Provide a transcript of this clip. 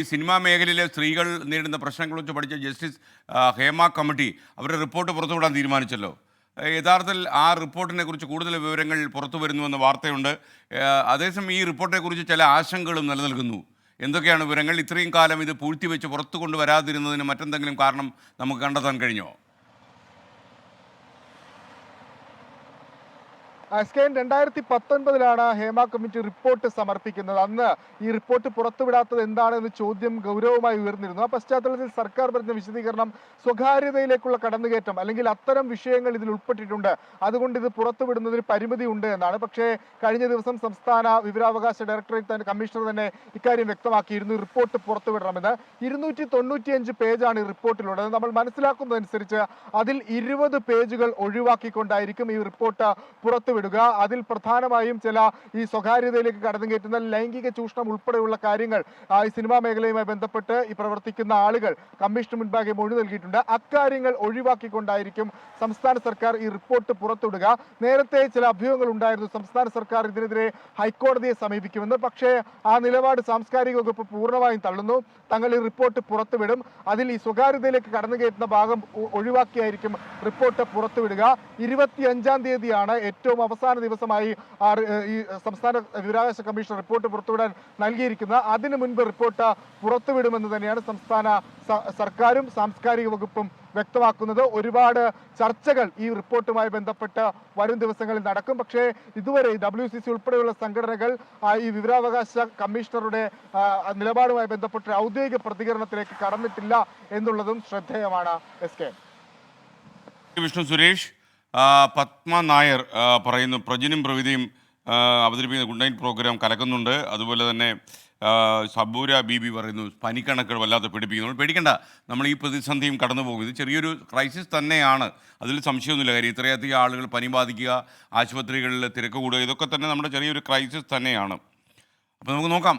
ഈ സിനിമാ മേഖലയിലെ സ്ത്രീകൾ നേരിടുന്ന പ്രശ്നങ്ങളെക്കുറിച്ച് പഠിച്ച ജസ്റ്റിസ് ഹേമ കമ്മിറ്റി അവരുടെ റിപ്പോർട്ട് പുറത്തുവിടാൻ തീരുമാനിച്ചല്ലോ. യഥാർത്ഥത്തിൽ ആ റിപ്പോർട്ടിനെ കുറിച്ച് കൂടുതൽ വിവരങ്ങൾ പുറത്തു വരുന്നുവെന്ന വാർത്തയുണ്ട്. അതേസമയം ഈ റിപ്പോർട്ടിനെക്കുറിച്ച് ചില ആശങ്കകളും നിലനിൽക്കുന്നു. എന്തൊക്കെയാണ് വിവരങ്ങൾ? ഇത്രയും കാലം ഇത് പൂഴ്ത്തിവെച്ച് പുറത്തു കൊണ്ടുവരാതിരുന്നതിന് മറ്റെന്തെങ്കിലും കാരണം നമുക്ക് കണ്ടെത്താൻ കഴിഞ്ഞോ? എസ് കെ എൻ രണ്ടായിരത്തി പത്തൊൻപതിലാണ് ഹേമ കമ്മിറ്റി റിപ്പോർട്ട് സമർപ്പിക്കുന്നത്. അന്ന് ഈ റിപ്പോർട്ട് പുറത്തുവിടാത്തത് എന്താണെന്ന് ചോദ്യം ഗൗരവമായി ഉയർന്നിരുന്നു. ആ പശ്ചാത്തലത്തിൽ സർക്കാർ പറഞ്ഞ വിശദീകരണം സ്വകാര്യതയിലേക്കുള്ള കടന്നുകയറ്റം അല്ലെങ്കിൽ അത്തരം വിഷയങ്ങൾ ഇതിൽ ഉൾപ്പെട്ടിട്ടുണ്ട്. അതുകൊണ്ട് ഇത് പുറത്തുവിടുന്നതിന് പരിമിതി ഉണ്ട് എന്നാണ്. പക്ഷേ കഴിഞ്ഞ ദിവസം സംസ്ഥാന വിവരാവകാശ ഡയറക്ടറേറ്റ് തന്നെ കമ്മീഷണർ തന്നെ ഇക്കാര്യം വ്യക്തമാക്കിയിരുന്നു. റിപ്പോർട്ട് പുറത്തുവിടണമെന്ന്. ഇരുന്നൂറ്റി തൊണ്ണൂറ്റിയഞ്ച് പേജാണ് ഈ റിപ്പോർട്ടിലുള്ളത്. നമ്മൾ മനസ്സിലാക്കുന്നതനുസരിച്ച് അതിൽ ഇരുപത് പേജുകൾ ഒഴിവാക്കിക്കൊണ്ടായിരിക്കും ഈ റിപ്പോർട്ട് പുറത്തുവിടുക അതിൽ പ്രധാനമായും ചില ഈ സ്വകാര്യതയിലേക്ക് കടന്നു കയറ്റുന്ന ലൈംഗിക ചൂഷണം ഉൾപ്പെടെയുള്ള കാര്യങ്ങൾ ഈ സിനിമാ മേഖലയുമായി ബന്ധപ്പെട്ട് ഈ പ്രവർത്തിക്കുന്ന ആളുകൾ കമ്മീഷന് മുൻപാകെ മൊഴി നൽകിയിട്ടുണ്ട്. അക്കാര്യങ്ങൾ ഒഴിവാക്കിക്കൊണ്ടായിരിക്കും സംസ്ഥാന സർക്കാർ ഈ റിപ്പോർട്ട് പുറത്തുവിടുക. നേരത്തെ ചില അഭ്യൂഹങ്ങൾ ഉണ്ടായിരുന്നു. സംസ്ഥാന സർക്കാർ ഇതിനെതിരെ ഹൈക്കോടതിയെ സമീപിക്കുമെന്ന്. പക്ഷേ ആ നിലപാട് സാംസ്കാരിക വകുപ്പ് പൂർണമായും തള്ളുന്നു. തങ്ങൾ ഈ റിപ്പോർട്ട് പുറത്തുവിടും. അതിൽ ഈ സ്വകാര്യതയിലേക്ക് കടന്നു കയറ്റുന്ന ഭാഗം ഒഴിവാക്കിയായിരിക്കും റിപ്പോർട്ട് പുറത്തുവിടുക. ഇരുപത്തിയഞ്ചാം തീയതിയാണ് ഏറ്റവും അവസാന ദിവസമായി ഈ സംസ്ഥാന വിവരാവകാശ കമ്മീഷൻ റിപ്പോർട്ട് പുറത്തുവിടാൻ നൽകിയിരിക്കുന്നത് അതിനു മുൻപ് റിപ്പോർട്ട് പുറത്തുവിടുമെന്ന് തന്നെയാണ് സംസ്ഥാന സർക്കാരും സാംസ്കാരിക വകുപ്പും വ്യക്തമാക്കുന്നത്. ഒരുപാട് ചർച്ചകൾ ഈ റിപ്പോർട്ടുമായി ബന്ധപ്പെട്ട് വരും ദിവസങ്ങളിൽ നടക്കും. പക്ഷേ ഇതുവരെ ഡബ്ല്യു സി സി ഉൾപ്പെടെയുള്ള സംഘടനകൾ ഈ വിവരാവകാശ കമ്മീഷണറുടെ നിലപാടുമായി ബന്ധപ്പെട്ട ഔദ്യോഗിക പ്രതികരണത്തിലേക്ക് കടന്നിട്ടില്ല എന്നുള്ളതും ശ്രദ്ധേയമാണ്. S K. വിഷ്ണു സുരേഷ്. പത്മ നായർ പറയുന്നു പ്രജിനും പ്രവിധിയും അവതരിപ്പിക്കുന്ന ഗുഡ് നൈറ്റ് പ്രോഗ്രാം കലക്കുന്നുണ്ട്. അതുപോലെ തന്നെ സബൂര ബി ബി പറയുന്നു പനിക്കണക്കുകൾ വല്ലാതെ പിടിപ്പിക്കുന്നു. പേടിക്കണ്ട നമ്മൾ ഈ പ്രതിസന്ധിയും കടന്നു പോകും ഇത് ചെറിയൊരു ക്രൈസിസ് തന്നെയാണ്. അതിൽ സംശയമൊന്നുമില്ല. കാര്യം ഇത്രയധികം ആളുകൾ പനി ബാധിക്കുക ആശുപത്രികളിൽ തിരക്ക് കൂടുക ഇതൊക്കെ തന്നെ നമ്മുടെ ചെറിയൊരു ക്രൈസിസ് തന്നെയാണ്. അപ്പോൾ നമുക്ക് നോക്കാം.